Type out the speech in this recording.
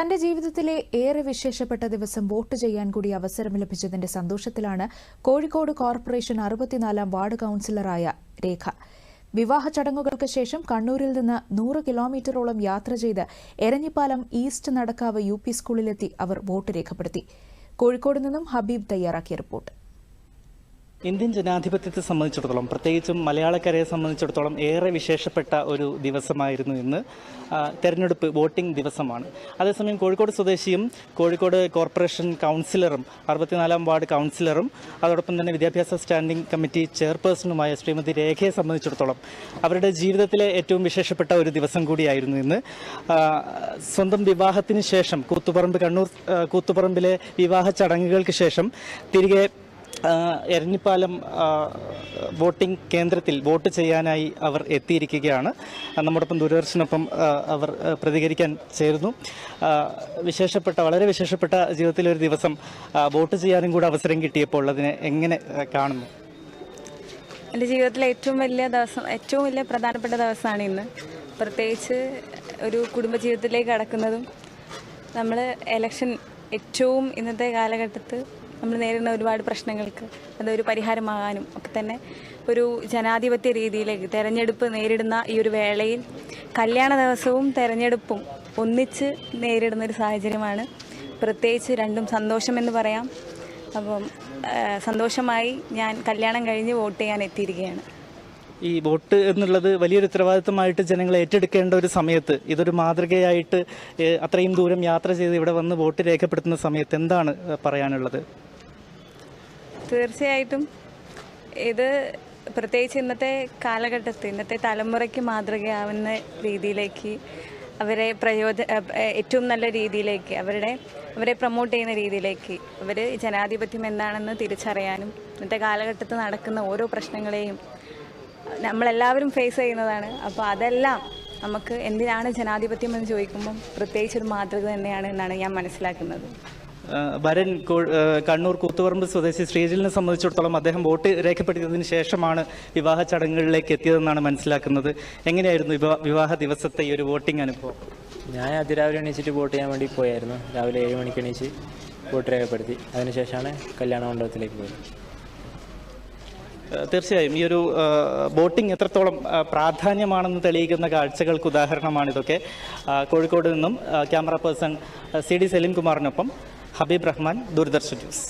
തന്റെ ജീവിതത്തിലെ ഏറെ വിശേഷപ്പെട്ട ദിവസം വോട്ട് ചെയ്യാൻ കൂടി അവസരം ലഭിച്ചതിന്റെ സന്തോഷത്തിലാണ് കോഴിക്കോട് കോർപ്പറേഷൻ അറുപത്തിനാലാം വാർഡ് കൌൺസിലറായ രേഖ. വിവാഹ ചടങ്ങുകൾക്ക് ശേഷം കണ്ണൂരിൽ നിന്ന് നൂറ് കിലോമീറ്ററോളം യാത്ര ചെയ്ത് എരഞ്ഞിപ്പാലം ഈസ്റ്റ് നടക്കാവ് യു സ്കൂളിലെത്തി അവർ വോട്ട് രേഖപ്പെടുത്തി. കോഴിക്കോട് നിന്നും ഹബീബ് തയ്യാറാക്കിയ റിപ്പോർട്ട്. ഇന്ത്യൻ ജനാധിപത്യത്തെ സംബന്ധിച്ചിടത്തോളം പ്രത്യേകിച്ചും മലയാളക്കരയെ സംബന്ധിച്ചിടത്തോളം ഏറെ വിശേഷപ്പെട്ട ഒരു ദിവസമായിരുന്നു ഇന്ന്. തെരഞ്ഞെടുപ്പ് വോട്ടിംഗ് ദിവസമാണ്. അതേസമയം കോഴിക്കോട് സ്വദേശിയും കോഴിക്കോട് കോർപ്പറേഷൻ കൗൺസിലറും അറുപത്തിനാലാം വാർഡ് കൗൺസിലറും അതോടൊപ്പം തന്നെ വിദ്യാഭ്യാസ സ്റ്റാൻഡിംഗ് കമ്മിറ്റി ചെയർപേഴ്സണുമായ ശ്രീമതി രേഖയെ സംബന്ധിച്ചിടത്തോളം അവരുടെ ജീവിതത്തിലെ ഏറ്റവും വിശേഷപ്പെട്ട ഒരു ദിവസം കൂടിയായിരുന്നു ഇന്ന്. സ്വന്തം വിവാഹത്തിന് ശേഷം കൂത്തുപറമ്പ് കണ്ണൂർ കൂത്തുപറമ്പിലെ വിവാഹ ചടങ്ങുകൾക്ക് ശേഷം തിരികെ എരഞ്ഞിപ്പാലം വോട്ടിംഗ് കേന്ദ്രത്തിൽ വോട്ട് ചെയ്യാനായി അവർ എത്തിയിരിക്കുകയാണ്. നമ്മോടൊപ്പം ദൂരദർശനൊപ്പം അവർ പ്രതികരിക്കാൻ ചേരുന്നു. വിശേഷപ്പെട്ട വളരെ വിശേഷപ്പെട്ട ജീവിതത്തിലെ ഒരു ദിവസം വോട്ട് ചെയ്യാനും കൂടെ അവസരം കിട്ടിയപ്പോൾ അതിനെ എങ്ങനെ കാണുന്നു? എന്റെ ജീവിതത്തിലെ ഏറ്റവും വലിയ ദിവസം ഏറ്റവും വലിയ പ്രധാനപ്പെട്ട ദിവസമാണ് ഇന്ന്. പ്രത്യേകിച്ച് ഒരു കുടുംബജീവിതത്തിലേക്ക് കടക്കുന്നതും നമ്മൾ എലക്ഷൻ ഏറ്റവും ഇന്നത്തെ കാലഘട്ടത്ത് നമ്മൾ നേരിടുന്ന ഒരുപാട് പ്രശ്നങ്ങൾക്ക് അതൊരു പരിഹാരമാകാനും ഒക്കെ തന്നെ ഒരു ജനാധിപത്യ രീതിയിലേക്ക് തെരഞ്ഞെടുപ്പ് നേരിടുന്ന ഈ ഒരു വേളയിൽ കല്യാണ ദിവസവും തെരഞ്ഞെടുപ്പും ഒന്നിച്ച് നേരിടുന്ന ഒരു സാഹചര്യമാണ്. പ്രത്യേകിച്ച് രണ്ടും സന്തോഷമെന്ന് പറയാം. അപ്പം സന്തോഷമായി ഞാൻ കല്യാണം കഴിഞ്ഞ് വോട്ട് ചെയ്യാൻ എത്തിയിരിക്കുകയാണ്. ഈ വോട്ട് എന്നുള്ളത് വലിയൊരു ഉത്തരവാദിത്തമായിട്ട് ജനങ്ങൾ ഏറ്റെടുക്കേണ്ട ഒരു സമയത്ത് ഇതൊരു മാതൃകയായിട്ട് അത്രയും ദൂരം യാത്ര ചെയ്ത് ഇവിടെ വന്ന് വോട്ട് രേഖപ്പെടുത്തുന്ന സമയത്ത് എന്താണ് പറയാനുള്ളത്? തീർച്ചയായിട്ടും ഇത് പ്രത്യേകിച്ച് ഇന്നത്തെ കാലഘട്ടത്തിൽ ഇന്നത്തെ തലമുറയ്ക്ക് മാതൃകയാവുന്ന രീതിയിലേക്ക് അവരെ പ്രയോജ ഏറ്റവും നല്ല രീതിയിലേക്ക് അവരുടെ അവരെ പ്രൊമോട്ട് ചെയ്യുന്ന രീതിയിലേക്ക് അവർ ജനാധിപത്യം എന്താണെന്ന് തിരിച്ചറിയാനും ഇന്നത്തെ കാലഘട്ടത്തിൽ നടക്കുന്ന ഓരോ പ്രശ്നങ്ങളെയും നമ്മളെല്ലാവരും ഫേസ് ചെയ്യുന്നതാണ്. അപ്പോൾ അതെല്ലാം നമുക്ക് എന്തിനാണ് ജനാധിപത്യം എന്ന് ചോദിക്കുമ്പം പ്രത്യേകിച്ച് ഒരു മാതൃക തന്നെയാണ് എന്നാണ് ഞാൻ മനസ്സിലാക്കുന്നത്. കോ- കണ്ണൂർ കൂത്തുപറമ്പ് സ്വദേശി ശ്രീജിലിനെ സംബന്ധിച്ചിടത്തോളം അദ്ദേഹം വോട്ട് രേഖപ്പെടുത്തിയതിന് ശേഷമാണ് വിവാഹ ചടങ്ങുകളിലേക്ക് എത്തിയതെന്നാണ് മനസ്സിലാക്കുന്നത്. എങ്ങനെയായിരുന്നു വിവാഹ ദിവസത്തെ ഈ ഒരു വോട്ടിംഗ് അനുഭവം? ഞാൻ അതിരാവിലെ എണീച്ചിട്ട് വോട്ട് ചെയ്യാൻ വേണ്ടി പോയായിരുന്നു. രാവിലെ ഏഴ് മണിക്ക് എണീച്ച് വോട്ട് രേഖപ്പെടുത്തി. അതിനുശേഷമാണ് കല്യാണ മണ്ഡപത്തിലേക്ക് പോയത്. തീർച്ചയായും ഈ ഒരു ബോട്ടിംഗ് എത്രത്തോളം പ്രാധാന്യമാണെന്ന് തെളിയിക്കുന്ന കാഴ്ചകൾക്ക് ഉദാഹരണമാണ് ഇതൊക്കെ കോഴിക്കോട് നിന്നും camera person C D Saleem കുമാറിനൊപ്പം Habeeb Rahman Doordarshan news